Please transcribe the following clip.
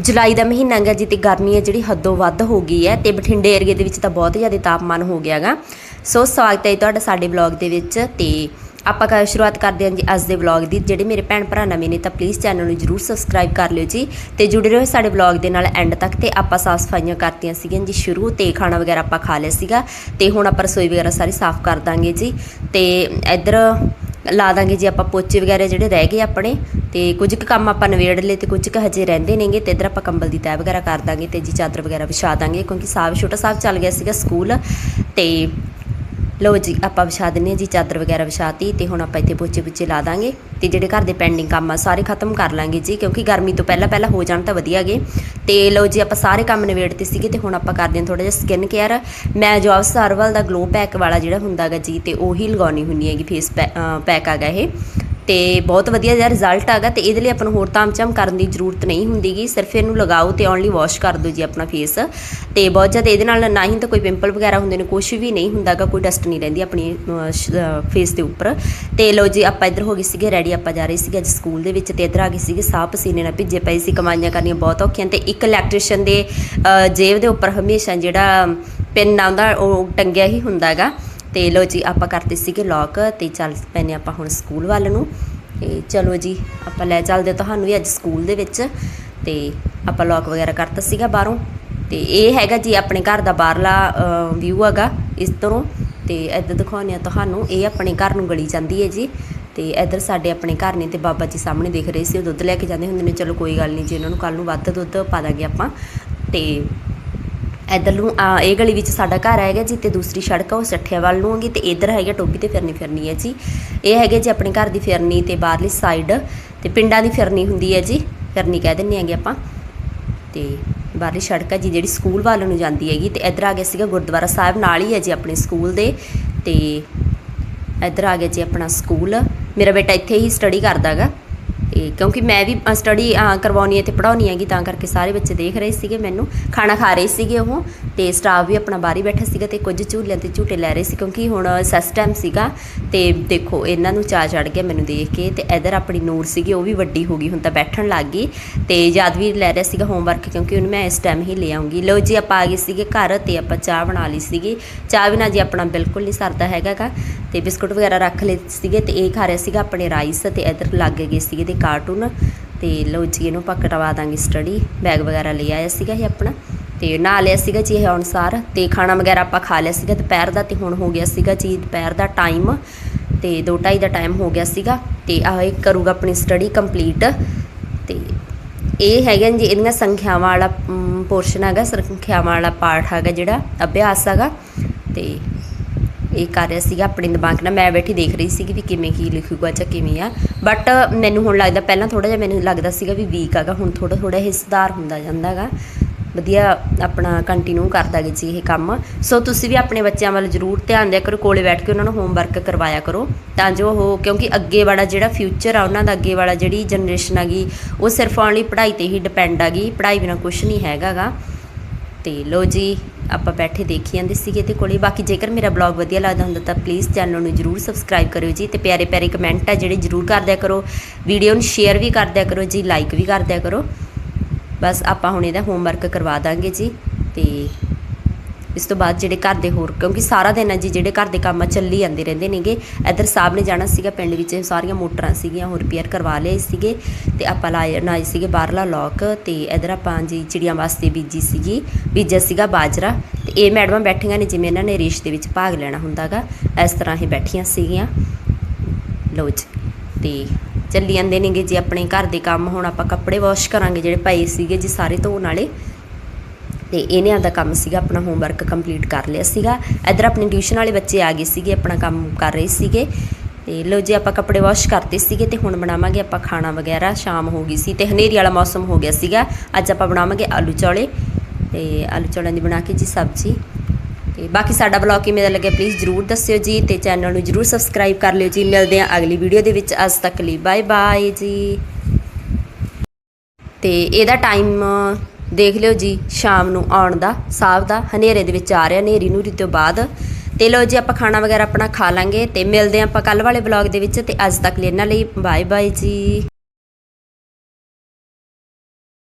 ਜੁਲਾਈ ਦਾ ਮਹੀਨਾ ਹੈਗਾ ਜੀ ਗਰਮੀ ਹੈ ਜਿਹੜੀ ਹੱਦੋਂ ਵੱਧ ਹੋ ਗਈ ਹੈ ਤੇ ਬਠਿੰਡੇ ਏਰੀਏ ਦੇ ਵਿੱਚ ਤਾਂ ਬਹੁਤ ਜ਼ਿਆਦਾ ਤਾਪਮਾਨ ਹੋ ਗਿਆਗਾ। ਸੋ ਸਵਾਗਤ ਹੈ ਜੀ ਤੁਹਾਡਾ ਸਾਡੇ ਵਲੌਗ ਦੇ ਵਿੱਚ ਤੇ ਆਪਾਂ ਕਾ ਸ਼ੁਰੂਆਤ ਕਰਦੇ ਹਾਂ ਜੀ ਅੱਜ ਦੇ ਵਲੌਗ ਦੀ। ਜਿਹੜੇ ਮੇਰੇ ਭੈਣ ਭਰਾ ਨਵੇਂ ਨੇ ਤਾਂ ਪਲੀਜ਼ ਚੈਨਲ ਨੂੰ ਜਰੂਰ ਸਬਸਕ੍ਰਾਈਬ ਕਰ ਲਿਓ ਜੀ ਤੇ ਜੁੜੇ ਰਹੋ ਸਾਡੇ ਵਲੌਗ ਦੇ ਨਾਲ ਐਂਡ ਤੱਕ ਤੇ ਆਪਾਂ ਸਾਫ਼ ਸਫਾਈਆਂ ਕਰਤੀਆਂ ਸੀਗੀਆਂ ਜੀ ਸ਼ੁਰੂ ਤੇ ਖਾਣਾ ਵਗੈਰਾ ਆਪਾਂ ਖਾ ਲਿਆ ਸੀਗਾ ਤੇ ਹੁਣ ਆਪਾਂ ਰਸੋਈ ਵਗੈਰਾ ਸਾਰੀ ਸਾਫ਼ ਕਰ ਦਾਂਗੇ ਜੀ। ਤੇ ਇੱਧਰ ਲਾ ਦਾਂਗੇ ਜੀ ਆਪਾਂ ਪੋਚੇ ਵਗੈਰਾ ਜਿਹੜੇ ਰਹਿ ਗਏ ਆਪਣੇ ਤੇ ਕੁਝ ਕੁ ਕੰਮ ਆਪਾਂ ਨਵੇੜ ਲਏ ਤੇ ਕੁਝ ਕੁ ਹਜੇ ਰਹਿੰਦੇ ਨੇਗੇ ਤੇ ਇੱਧਰ ਆਪਾਂ ਕੰਬਲ ਦੀ ਤੈਅ ਵਗੈਰਾ ਕਰ ਦਾਂਗੇ ਤੇ ਜੀ ਚਾਦਰ ਵਗੈਰਾ ਵਿਛਾ ਦਾਂਗੇ ਕਿਉਂਕਿ ਸਾਹਿਬ ਛੋਟਾ ਸਾਹਿਬ ਚੱਲ ਗਿਆ ਸੀਗਾ ਸਕੂਲ ਤੇ ਲਓ ਜੀ, ਆਪਾਂ ਵਿਛਾ ਦਿੰਨੇ ਹਾਂ ਜੀ, ਚਾਦਰ ਵਗੈਰਾ ਵਿਛਾਤੀ ਤੇ ਹੁਣ ਆਪਾਂ ਇੱਥੇ ਪੋਚੇ ਪੁੱਚੇ ਲਾ ਦਾਂਗੇ ਤੇ ਜਿਹੜੇ ਘਰ ਦੇ ਪੈਂਡਿੰਗ ਕੰਮ ਆ, ਸਾਰੇ ਖਤਮ ਕਰ ਲਾਂਗੇ ਜੀ, ਕਿਉਂਕਿ ਗਰਮੀ ਤੋਂ ਪਹਿਲਾਂ ਪਹਿਲਾਂ ਹੋ ਜਾਣ ਤਾਂ ਵਧੀਆ ਗੇ। ਤੇ ਲਓ ਜੀ, ਆਪਾਂ ਸਾਰੇ ਕੰਮ ਨਿਬੇੜਤੇ ਸੀਗੇ ਤੇ ਹੁਣ ਆਪਾਂ ਕਰਦੇ ਹਾਂ ਥੋੜਾ ਜਿਹਾ ਸਕਿਨ ਕੇਅਰ ਮੈਂ ਜੋਬ ਸਰਵਲ ਦਾ ਗਲੋ ਪੈਕ ਵਾਲਾ ਜਿਹੜਾ ਹੁੰਦਾਗਾ ਜੀ, ਤੇ ਉਹੀ ਲਗਾਉਣੀ ਹੁੰਦੀ ਹੈਗੀ ਫੇਸ ਪੈਕ ਆਗਾ ਇਹ। ਤੇ ਬਹੁਤ ਵਧੀਆ ਜਿਹਾ ਰਿਜ਼ਲਟ ਆਗਾ ਤੇ ਇਹਦੇ ਲਈ ਆਪਾਂ ਨੂੰ ਹੋਰ ਤਾਮਚਮ ਕਰਨ ਦੀ ਜ਼ਰੂਰਤ ਨਹੀਂ ਹੁੰਦੀਗੀ। ਸਿਰਫ ਇਹਨੂੰ ਲਗਾਓ ਤੇ ਓਨਲੀ ਵਾਸ਼ ਕਰ ਦਿਓ ਜੀ ਆਪਣਾ ਫੇਸ ਤੇ ਬਹੁਤ ਜ਼ਿਆਦਾ ਇਹਦੇ ਨਾਲ ਨਾ ਹੀ ਤਾਂ ਕੋਈ ਪਿੰਪਲ ਵਗੈਰਾ ਹੁੰਦੇ ਨੇ ਕੁਝ ਵੀ ਨਹੀਂ ਹੁੰਦਾਗਾ ਕੋਈ ਡਸਟ ਨਹੀਂ ਰਹਿੰਦੀ ਆਪਣੀ ਫੇਸ ਦੇ ਉੱਪਰ। ਤੇ ਲਓ ਜੀ, ਆਪਾਂ ਇੱਧਰ ਹੋ ਗਏ ਸੀਗੇ ਰੈਡੀ ਆਪਾਂ ਜਾ ਰਹੇ ਸੀਗੇ ਅੱਜ ਸਕੂਲ ਦੇ ਵਿੱਚ ਤੇ ਇੱਧਰ ਆ ਗਏ ਸੀਗੇ, ਸਾਹ ਪਸੀਨੇ ਨਾਲ ਭਿੱਜੇ ਪਏ ਸੀ, ਕਮਾਈਆਂ ਕਰਨੀਆਂ ਬਹੁਤ ਔਖੀਆਂ ਤੇ ਇੱਕ ਇਲੈਕਟ੍ਰੀਸ਼ੀਅਨ ਦੇ ਜੇਬ ਦੇ ਉੱਪਰ ਹਮੇਸ਼ਾ ਜਿਹੜਾ ਪਿੰਨ ਆਉਂਦਾ ਉਹ ਟੰਗਿਆ ਹੀ ਹੁੰਦਾਗਾ ਤੇ ਲੋ ਜੀ, ਆਪਾਂ ਕਰਤੇ ਸੀਗੇ ਲੌਕ ਤੇ ਚੱਲ ਪੈਨੇ ਆਪਾਂ ਹੁਣ ਸਕੂਲ ਵੱਲ ਨੂੰ। ਤੇ ਚਲੋ ਜੀ, ਆਪਾਂ ਲੈ ਚੱਲਦੇ ਤੁਹਾਨੂੰ ਵੀ ਅੱਜ ਸਕੂਲ ਦੇ ਵਿੱਚ। ਤੇ ਆਪਾਂ ਲੌਕ ਵਗੈਰਾ ਕਰਤਾ ਸੀਗਾ ਬਾਹਰੋਂ। ਤੇ ਇਹ ਹੈਗਾ ਜੀ ਆਪਣੇ ਘਰ ਦਾ ਬਾਹਰਲਾ ਵਿਊ ਹੈਗਾ ਇਸ ਤਰ੍ਹਾਂ। ਤੇ ਇੱਧਰ ਦਿਖਾਉਂਦੇ ਆ ਤੁਹਾਨੂੰ, ਇਹ ਆਪਣੇ ਘਰ ਨੂੰ ਗਲੀ ਜਾਂਦੀ ਹੈ ਜੀ। ਤੇ ਇੱਧਰ ਸਾਡੇ ਆਪਣੇ ਘਰ ਨੇ ਤੇ ਬਾਬਾ ਜੀ ਸਾਹਮਣੇ ਦਿਖ ਰਹੇ ਸੀ, ਉਹ ਦੁੱਧ ਲੈ ਕੇ ਜਾਂਦੇ ਹੁੰਦੇ ਨੇ। ਚਲੋ ਕੋਈ ਗੱਲ ਨਹੀਂ ਜੀ ਉਹਨਾਂ ਨੂੰ ਕੱਲ ਨੂੰ ਵੱਧ ਦੁੱਧ ਪਾ ਦਾਂਗੇ ਆਪਾਂ। ਤੇ ਇੱਧਰ ਨੂੰ, ਆ, ਇਹ ਗਲੀ ਵਿੱਚ ਸਾਡਾ ਘਰ ਹੈਗਾ ਜੀ, ਤੇ ਦੂਸਰੀ ਸੜਕ ਆ, ਉਹ ਸੱਠਿਆਂ ਵੱਲ ਨੂੰ ਹੈਗੀ, ਤੇ ਇੱਧਰ ਹੈਗਾ ਟੋਪੀ ਤੇ ਫਿਰਨੀ ਫਿਰਨੀ ਹੈ ਜੀ। ਇਹ ਹੈਗੇ ਜੀ ਆਪਣੇ ਘਰ ਦੀ ਫਿਰਨੀ ਤੇ ਬਾਹਰਲੀ ਸਾਈਡ ਤੇ ਪਿੰਡਾਂ ਦੀ ਫਿਰਨੀ ਹੁੰਦੀ ਹੈ ਜੀ, ਫਿਰਨੀ ਕਹਿ ਦਿੰਨੇ ਹੈਗੇ ਆਪਾਂ। ਤੇ ਬਾਹਰਲੀ ਸੜਕ ਹੈ ਜੀ, ਜਿਹੜੀ ਸਕੂਲ ਵੱਲ ਨੂੰ ਜਾਂਦੀ ਹੈਗੀ, ਤੇ ਇੱਧਰ ਆ ਗਿਆ ਸੀਗਾ ਗੁਰਦੁਆਰਾ ਸਾਹਿਬ, ਨਾਲ ਹੀ ਹੈ ਜੀ ਆਪਣੇ ਸਕੂਲ ਦੇ, ਤੇ ਇੱਧਰ ਆ ਗਿਆ ਜੀ ਆਪਣਾ ਸਕੂਲ। ਮੇਰਾ ਬੇਟਾ ਇੱਥੇ ਹੀ ਸਟੱਡੀ ਕਰਦਾ ਕਰਦਾਗਾ ਤੇ ਕਿਉਂਕਿ ਮੈਂ ਵੀ ਸਟੱਡੀ ਕਰਵਾਉਣੀ ਹੈ ਤੇ ਪੜਾਉਣੀ ਹੈਗੀ, ਤਾਂ ਕਰਕੇ ਸਾਰੇ ਬੱਚੇ ਦੇਖ ਰਹੇ ਸੀਗੇ ਮੈਨੂੰ। ਖਾਣਾ ਖਾ ਰਹੇ ਸੀਗੇ ਉਹ ਤੇ ਸਟਾਫ ਵੀ ਆਪਣਾ ਬਾਹਰ ਹੀ ਬੈਠਾ ਸੀਗਾ ਤੇ ਕੁਝ ਝੂਲਿਆਂ ਤੇ ਝੂਟੇ ਲੈ ਰਹੇ ਸੀ ਕਿਉਂਕਿ ਹੁਣ ਸੈਸ ਟਾਈਮ ਸੀਗਾ ਤੇ ਦੇਖੋ, ਇਹਨਾਂ ਨੂੰ ਚਾਹ ਚੜ ਗਿਆ ਮੈਨੂੰ ਦੇਖ ਕੇ ਤੇ ਇਧਰ ਆਪਣੀ ਨੂਰ ਸੀਗੀ, ਉਹ ਵੀ ਵੱਡੀ ਹੋ ਗਈ, ਹੁਣ ਤਾਂ ਬੈਠਣ ਲੱਗ ਗਈ ਤੇ ਯਾਦ ਵੀ ਲੈ ਰਿਹਾ ਸੀਗਾ ਹੋਮਵਰਕ ਕਿਉਂਕਿ ਉਹਨੂੰ ਮੈਂ ਇਸ ਟਾਈਮ ਹੀ ਲੈ ਆਉਂਗੀ। ਲਓ ਜੀ, ਆਪਾਂ ਆ ਗਏ ਸੀਗੇ ਘਰ ਤੇ ਆਪਾਂ ਚਾਹ ਬਣਾ ਲਈ ਸੀਗੀ। ਚਾਹ ਬਿਨਾਂ ਜੀ ਆਪਣਾ ਬਿਲਕੁਲ ਨਹੀਂ ਸਰਦਾ ਹੈਗਾਗਾ। ਤੇ ਬਿਸਕੁਟ ਵਗੈਰਾ ਰੱਖ ਲਏ ਸੀਗੇ ਤੇ ਇਹ ਖਾ ਰਿਹਾ ਸੀਗਾ ਆਪਣੇ ਰਾਈਸ ਤੇ ਇਧਰ ਲੱਗ ਗਏ ਸੀਗੇ ਤੇ ਕਾਰਟੂਨ। ਤੇ ਲੋ ਜੀ, ਇਹਨੂੰ ਆਪਾਂ ਕਟਵਾ ਦਾਂਗੇ ਸਟੱਡੀ ਬੈਗ ਵਗੈਰਾ ਲੈ ਆਇਆ ਸੀਗਾ ਇਹ ਆਪਣਾ। ਤੇ ਨਹਾ ਲਿਆ ਸੀਗਾ ਜੀ ਇਹ ਅਨੁਸਾਰ। ਤੇ ਖਾਣਾ ਵਗੈਰਾ ਆਪਾਂ ਖਾ ਲਿਆ ਸੀਗਾ ਦੁਪਹਿਰ ਦਾ ਤੇ ਹੁਣ ਹੋ ਗਿਆ ਸੀਗਾ ਜੀ ਦੁਪਹਿਰ ਦਾ ਟਾਈਮ ਤੇ 2:30 ਦਾ ਟਾਈਮ ਹੋ ਗਿਆ ਸੀਗਾ ਤੇ ਆਹ ਇਹ ਕਰੂਗਾ ਆਪਣੀ ਸਟੱਡੀ ਕੰਪਲੀਟ ਤੇ ਇਹ ਹੈਗਾ ਜੀ, ਇਹਦੀਆਂ ਸੰਖਿਆਵਾਂ ਵਾਲਾ ਪੋਰਸ਼ਨ ਹੈਗਾ, ਸੰਖਿਆਵਾਂ ਵਾਲਾ ਪਾਠ ਹੈਗਾ ਜਿਹੜਾ, ਅਭਿਆਸ ਹੈਗਾ। ਤੇ ਇਹ ਕਰ ਰਿਹਾ ਸੀਗਾ, ਆਪਣੇ ਦਿਮਾਗ ਨਾਲ ਮੈਂ ਬੈਠੀ ਦੇਖ ਰਹੀ ਸੀਗੀ ਵੀ ਕਿਵੇਂ ਕੀ ਲਿਖੂਗਾ ਜਾਂ ਕਿਵੇਂ ਆ। ਬਟ ਮੈਨੂੰ ਹੁਣ ਲੱਗਦਾ ਪਹਿਲਾਂ ਥੋੜਾ ਜਿਹਾ ਮੈਨੂੰ ਲੱਗਦਾ ਸੀਗਾ ਵੀ ਵੀਕ ਹੈਗਾ, ਹੁਣ ਥੋੜਾ ਥੋੜਾ ਇਹ ਸੁਧਾਰ ਹੁੰਦਾ ਜਾਂਦਾ ਹੈਗਾ। ਵਧੀਆ ਆਪਣਾ ਕੰਟੀਨਿਊ ਕਰਦਾ ਗਏ ਜੀ ਇਹ ਕੰਮ। ਸੋ ਤੁਸੀਂ ਵੀ ਆਪਣੇ ਬੱਚਿਆਂ ਵੱਲ ਜ਼ਰੂਰ ਧਿਆਨ ਦਿਆ ਕਰੋ, ਕੋਲੇ ਬੈਠ ਕੇ ਉਹਨਾਂ ਨੂੰ ਹੋਮਵਰਕ ਕਰਵਾਇਆ ਕਰੋ। ਤਾਂ ਜੋ ਉਹ, ਕਿਉਂਕਿ ਅੱਗੇ ਵਾਲਾ ਜਿਹੜਾ ਫਿਊਚਰ ਆ, ਉਹਨਾਂ ਦਾ ਅੱਗੇ ਵਾਲਾ ਜਿਹੜੀ ਜਨਰੇਸ਼ਨ ਹੈਗੀ, ਉਹ ਸਿਰਫ ਓਨਲੀ ਪੜ੍ਹਾਈ ਤੇ ਹੀ ਡਿਪੈਂਡ ਹੈਗੀ, ਪੜ੍ਹਾਈ ਬਿਨਾ ਕੁਝ ਨਹੀਂ ਹੈਗਾਗਾ ਤੇ ਲੋ ਜੀ ਆਪਾਂ ਬੈਠੇ ਦੇਖੀ ਜਾਂਦੇ ਸੀਗੇ ਤੇ ਕੋਲੇ। ਬਾਕੀ ਜੇਕਰ ਮੇਰਾ ਬਲੌਗ ਵਧੀਆ ਲੱਗਦਾ ਹੁੰਦਾ ਤਾਂ ਪਲੀਜ਼ ਚੈਨਲ ਨੂੰ ਜਰੂਰ ਸਬਸਕ੍ਰਾਈਬ ਕਰਿਓ ਜੀ ਤੇ ਪਿਆਰੇ ਪਿਆਰੇ ਕਮੈਂਟ ਆ ਜਿਹੜੇ ਜਰੂਰ ਕਰਦਿਆ ਕਰੋ। ਵੀਡੀਓ ਨੂੰ ਸ਼ੇਅਰ ਵੀ ਕਰਦਿਆ ਕਰੋ ਜੀ ਲਾਈਕ ਵੀ ਕਰਦਿਆ ਕਰੋ। ਬਸ ਆਪਾਂ ਹੁਣ ਇਹਦਾ ਹੋਮਵਰਕ ਕਰਵਾ ਦਾਂਗੇ ਜੀ ਤੇ ਇਸ ਤੋਂ ਬਾਅਦ ਜਿਹੜੇ ਘਰ ਦੇ ਹੋਰ, ਕਿਉਂਕਿ ਸਾਰਾ ਦਿਨ ਆ ਜੀ ਜਿਹੜੇ ਘਰ ਦੇ ਕੰਮ ਆ, ਚੱਲੀ ਜਾਂਦੇ ਰਹਿੰਦੇ ਨੇਗੇ। ਇੱਧਰ ਸਾਹਿਬ ਨੇ ਜਾਣਾ ਸੀਗਾ, ਪਿੰਡ ਵਿੱਚ ਸਾਰੀਆਂ ਮੋਟਰਾਂ ਸੀਗੀਆਂ ਉਹ ਰਿਪੇਅਰ ਕਰਵਾ ਲਏ ਸੀਗੇ ਤੇ ਆਪਾਂ ਲਾਏ ਨਾਏ ਸੀਗੇ ਬਾਹਰਲਾ ਲੋਕ ਤੇ ਇੱਧਰ ਆਪਾਂ ਜੀ ਚਿੜੀਆਂ ਵਾਸਤੇ ਬੀਜੀ ਸੀਗੀ, ਬੀਜਿਆ ਸੀਗਾ ਬਾਜਰਾ। ਤੇ ਇਹ ਮੈਡਮਾਂ ਬੈਠੀਆਂ ਨੇ, ਜਿਵੇਂ ਇਹਨਾਂ ਨੇ ਰੇਸ਼ ਦੇ ਵਿੱਚ ਭਾਗ ਲੈਣਾ ਹੁੰਦਾਗਾ, ਇਸ ਤਰ੍ਹਾਂ ਹੀ ਬੈਠੀਆਂ ਸੀਗੀਆਂ। ਲਓ ਜੀ, ਤੇ ਚੱਲੀ ਜਾਂਦੇ ਨੇਗੇ ਜੀ ਆਪਣੇ ਘਰ ਦੇ ਕੰਮ। ਹੁਣ ਆਪਾਂ ਕੱਪੜੇ ਵਾਸ਼ ਕਰਾਂਗੇ, ਜਿਹੜੇ ਪਏ ਸੀਗੇ ਜੀ, ਸਾਰੇ ਧੋਣ ਵਾਲੇ। ਤੇ ਇਹਨੇ ਆਪਦਾ ਕੰਮ ਸੀਗਾ, ਆਪਣਾ ਹੋਮਵਰਕ ਕੰਪਲੀਟ ਕਰ ਲਿਆ ਸੀਗਾ। ਇੱਧਰ ਆਪਣੇ ਟਿਊਸ਼ਨ ਵਾਲੇ ਬੱਚੇ ਆ ਗਏ ਸੀਗੇ, ਆਪਣਾ ਕੰਮ ਕਰ ਰਹੇ ਸੀਗੇ। ਤੇ ਲੋ ਜੀ, ਆਪਾਂ ਕੱਪੜੇ ਵਾਸ਼ ਕਰਤੇ ਸੀਗੇ ਤੇ ਹੁਣ ਬਣਾਵਾਂਗੇ ਆਪਾਂ ਖਾਣਾ ਵਗੈਰਾ। ਸ਼ਾਮ ਹੋ ਗਈ ਸੀ ਤੇ ਹਨੇਰੀ ਵਾਲਾ ਮੌਸਮ ਹੋ ਗਿਆ ਸੀਗਾ। ਅੱਜ ਆਪਾਂ ਬਣਾਵਾਂਗੇ ਆਲੂ ਚੌਲੇ ਤੇ ਆਲੂ ਚੌਲਾਂ ਦੀ ਬਣਾ ਕੇ ਜੀ ਸਬਜ਼ੀ। ਤੇ ਬਾਕੀ ਸਾਡਾ ਬਲੌਗ ਕਿਵੇਂ ਦਾ ਲੱਗਿਆ ਪਲੀਜ਼ ਜਰੂਰ ਦੱਸਿਓ ਜੀ ਤੇ ਚੈਨਲ ਨੂੰ ਜਰੂਰ ਸਬਸਕ੍ਰਾਈਬ ਕਰ ਲਿਓ ਜੀ। ਮਿਲਦੇ ਹਾਂ ਅਗਲੀ ਵੀਡੀਓ ਦੇ ਵਿੱਚ। ਅੱਜ ਤੱਕ ਲਈ ਬਾਏ ਬਾਏ ਜੀ। ਤੇ ਇਹਦਾ ਟਾਈਮ ਦੇਖ ਲਿਓ ਜੀ, ਸ਼ਾਮ ਨੂੰ ਆਉਣ ਦਾ, ਸਾਹਬ ਦਾ, ਹਨੇਰੇ ਦੇ ਵਿੱਚ ਆ ਰਿਹਾ, ਹਨੇਰੀ ਨੂਰੀ ਤੋਂ ਬਾਅਦ। ਤੇ ਲੋ ਜੀ, ਆਪਾਂ ਖਾਣਾ ਵਗੈਰਾ ਆਪਣਾ ਖਾ ਲਾਂਗੇ ਤੇ ਮਿਲਦੇ ਹਾਂ ਆਪਾਂ ਕੱਲ ਵਾਲੇ ਬਲੌਗ ਦੇ ਵਿੱਚ ਤੇ ਅੱਜ ਤੱਕ ਲਈ ਇਹਨਾਂ ਲਈ ਬਾਏ ਬਾਏ ਜੀ।